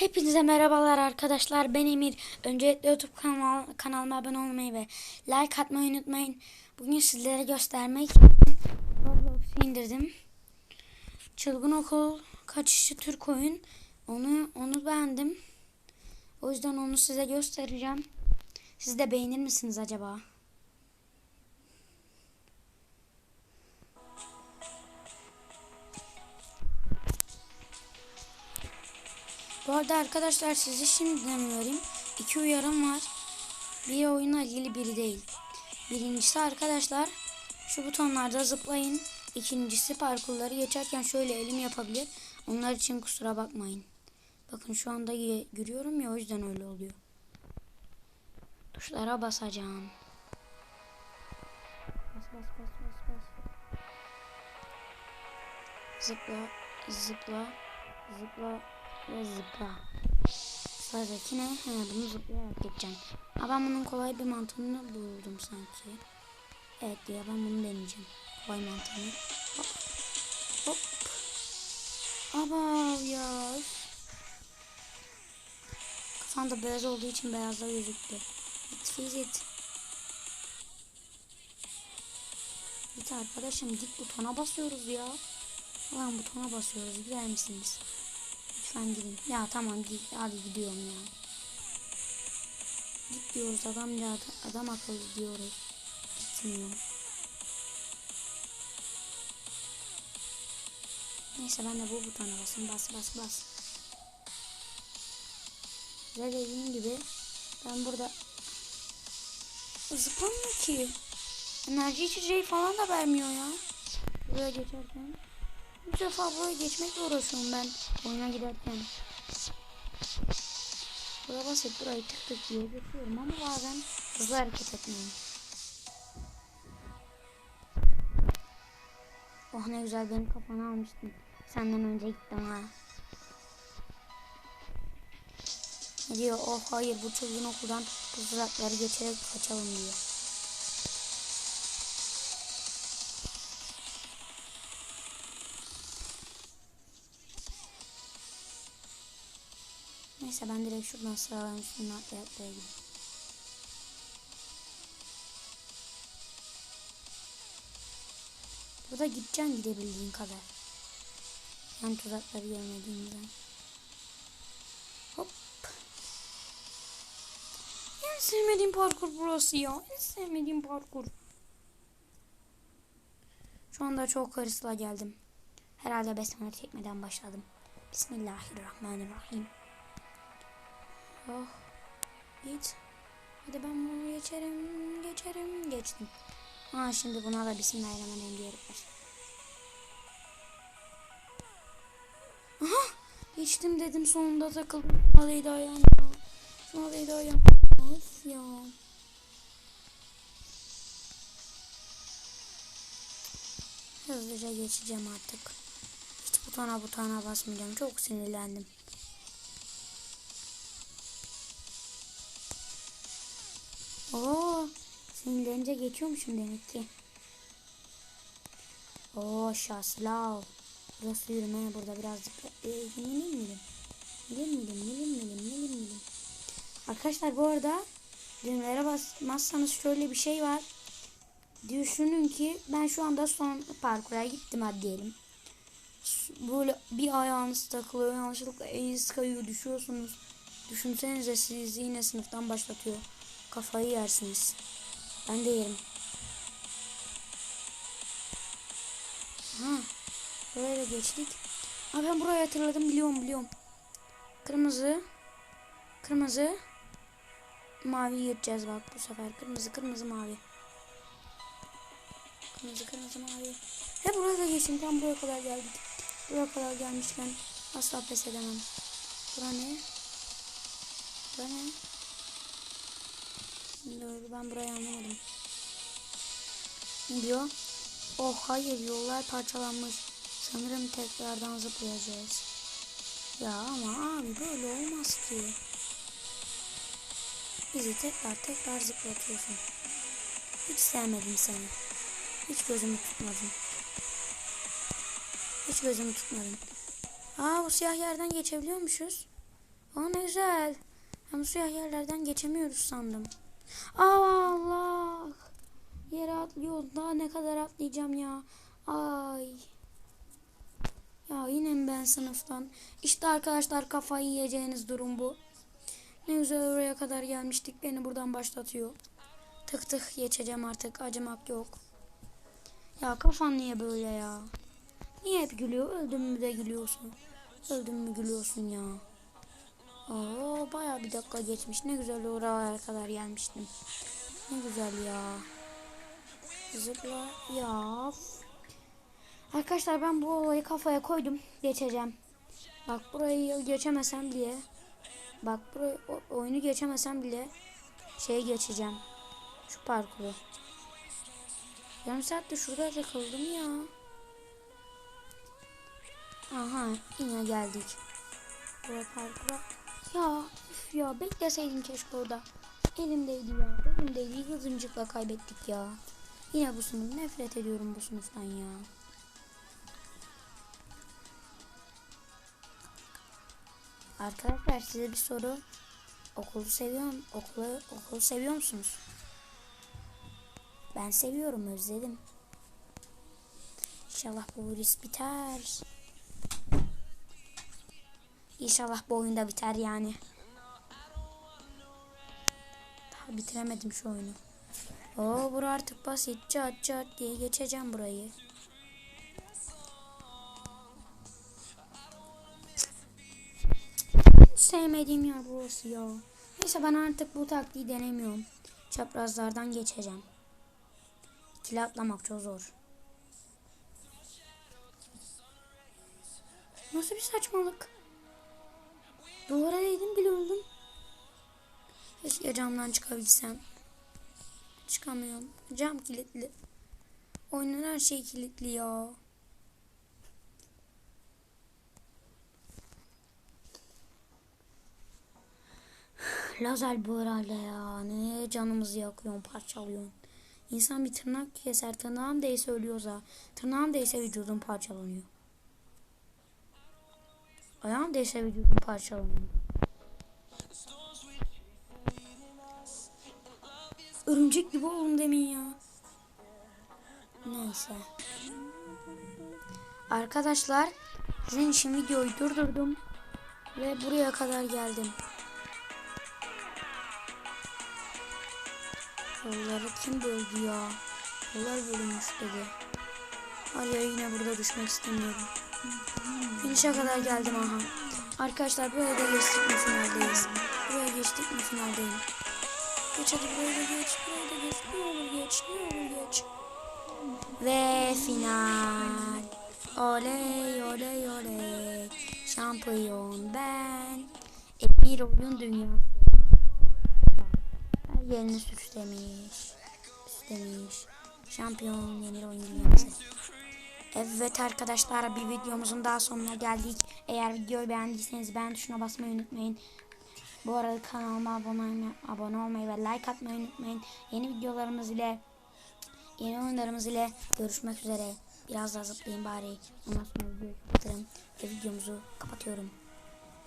Hepinize merhabalar arkadaşlar. Ben Emir. Öncelikle YouTube kanal, kanalıma abone olmayı ve like atmayı unutmayın. Bugün sizlere göstermek Roblox'u indirdim. Çılgın Okul kaçışı Türk oyun. Onu onu beğendim. O yüzden onu size göstereceğim. Siz de beğenir misiniz acaba? Arada arkadaşlar sizi şimdiden uyarayım. İki uyarım var. Bir oyunla ilgili biri değil. Birincisi arkadaşlar şu butonlarda zıplayın. İkincisi parkurları geçerken şöyle elim yapabilir. Onlar için kusura bakmayın. Bakın şu anda gülüyorum ya o yüzden öyle oluyor. Tuşlara basacağım. Bas bas bas bas bas. Zıpla, zıpla, zıpla ve zıpla. Sıradaki ne? He, bunu zıplayarak geçeceğim. Ha ben bunun kolay bir mantığını buldum sanki. Evet diye ben bunu deneyeceğim. Kolay mantığını. Hop. Hop. Abav ya. Kafamda beyaz olduğu için beyazda gözüktü. Git Fizit. Git arkadaşım git butona basıyoruz ya. Lan butona basıyoruz. Gider misiniz? Lütfen gidin. Ya tamam git. Hadi gidiyorum ya. Git diyoruz adam ya adam akıllı diyoruz. Gitmiyor. Neyse ben de bu butona basayım. Bas bas bas. Size dediğim gibi ben burada zıplamıyor ki. Enerji içeceği falan da vermiyor ya. Buraya geçerken. Bir defa buraya geçmekle uğraşıyorum ben oyuna giderken. Buraya basit burayı tık tık diye geçiyorum ama bazen hızlı hareket etmiyorum. Oh ne güzel benim kafana almıştın. Senden önce gittim ha. Ne diyor? Oh hayır bu çılgın okuldan bu tuzakları geçerek kaçalım diyor. Neyse ben direkt şuradan sıraların üstüne atlaya atlaya gideyim. Burada gideceksin gidebildiğin kadar. Yan tuzakları görmediğimden. Hop. En sevmediğim parkur burası ya. En sevmediğim parkur. Şu anda çok hırsla geldim. Herhalde besmele çekmeden başladım. Bismillahirrahmanirrahim. Oh. Git. Hadi ben bunu geçerim. Geçerim. Geçtim. Ha şimdi buna da Bismillahirrahmanirrahim başla. Aha. Geçtim dedim sonunda takıldım. Şuna ayağım ya. Değdi ayağım. Of ya. Hızlıca geçeceğim artık. Hiç butona butona basmayacağım. Çok sinirlendim. Oo, sinirlenince geçiyormuşum demek ki. Oo, şaslav. Burası yürüme burada birazcık e, milim milim. Milim milim milim milim milim milim. Arkadaşlar bu arada düğmelere basmazsanız şöyle bir şey var. Düşünün ki ben şu anda son parkura gittim hadi diyelim. Böyle bir ayağınız takılıyor yanlışlıkla eliniz kayıyor düşüyorsunuz. Düşünsenize sizi yine sınıftan başlatıyor. Kafayı yersiniz. Ben de yerim. Ha. Buraya geçtik. Ha ben burayı hatırladım biliyorum biliyorum. Kırmızı. Kırmızı. Mavi yırtacağız bak bu sefer. Kırmızı kırmızı mavi. Kırmızı kırmızı mavi. He buraya da geçtim. Tam buraya kadar geldik. Buraya kadar gelmişken asla pes edemem. Bura ne? Bura ne? Dur ben burayı anlamadım. Ne diyor? Oh hayır yollar parçalanmış. Sanırım tekrardan zıplayacağız. Ya ama abi böyle olmaz ki. Bizi tekrar tekrar zıplatıyorsun. Hiç sevmedim seni. Hiç gözümü tutmadın. Hiç gözümü tutmadın. Aa bu siyah yerden geçebiliyormuşuz. Aa ne güzel. Hem suya yerlerden geçemiyoruz sandım. Aa, Allah. Yere atlıyoruz. Daha ne kadar atlayacağım ya. Ay. Ya yine mi ben sınıftan? İşte arkadaşlar kafayı yiyeceğiniz durum bu. Ne güzel oraya kadar gelmiştik. Beni buradan başlatıyor. Tık tık geçeceğim artık. Acımak yok. Ya kafan niye böyle ya? Niye hep gülüyor? Öldün mü de gülüyorsun? Öldün mü gülüyorsun ya? Oo baya bir dakika geçmiş. Ne güzel oraya kadar gelmiştim. Ne güzel ya. Zıpla ya. Arkadaşlar ben bu olayı kafaya koydum. Geçeceğim. Bak burayı geçemesem bile. Bak burayı oyunu geçemesem bile şey geçeceğim. Şu parkuru. Yarım saatte şurada takıldım ya. Aha yine geldik. Buraya parkura. Ya üf ya bekleseydim keşke orada. Elimdeydi ya. Elimdeydi. Hızımcıkla kaybettik ya. Yine bu sınıf. Nefret ediyorum bu sınıftan ya. Arkadaşlar size bir soru. Okulu seviyor Okulu, okulu seviyor musunuz? Ben seviyorum. Özledim. İnşallah bu virüs biter. İnşallah bu oyunda biter yani. Daha bitiremedim şu oyunu. Oo bura artık basit. Çat çat diye geçeceğim burayı. Hiç sevmediğim yer burası ya. Neyse ben artık bu taktiği denemiyorum. Çaprazlardan geçeceğim. İkili atlamak çok zor. Nasıl bir saçmalık? Duvara değdim bile öldüm. Keşke camdan çıkabilsem. Çıkamıyorum. Cam kilitli. Oyunun her şeyi kilitli ya. Lazer bu herhalde ya. Ne canımızı yakıyorsun, parçalıyorsun. İnsan bir tırnak keser. Tırnağım değse ölüyorsa. Tırnağım değse vücudum parçalanıyor. Ayağım değse vücudum parçalanıyor. Örümcek gibi oldum demin ya. Neyse. Arkadaşlar sizin için videoyu durdurdum. Ve buraya kadar geldim. Yolları kim böldü ya? Yollar bölünmüş dedi. Hayır yine burada düşmek istemiyorum. Finish'e kadar geldim aha. Arkadaşlar buraya da geçtik mi finaldeyiz. Buraya geçtik mi finaldeyim. Geç hadi buraya da geç. Buraya da geç. Ne olur geç. Ne olur geç. Ve final. Oley oley oley. Şampiyon ben. E, bir oyun dünyası. Her yerini süslemiş. Süslemiş. Şampiyon yeni oyun dünyası. Evet arkadaşlar bir videomuzun daha sonuna geldik. Eğer videoyu beğendiyseniz beğen tuşuna basmayı unutmayın. Bu arada kanalıma abone olmayı, abone olmayı ve like atmayı unutmayın. Yeni videolarımız ile yeni oyunlarımız ile görüşmek üzere. Biraz daha zıplayayım bari. Ondan sonra videoyu kapatırım ve videomuzu kapatıyorum.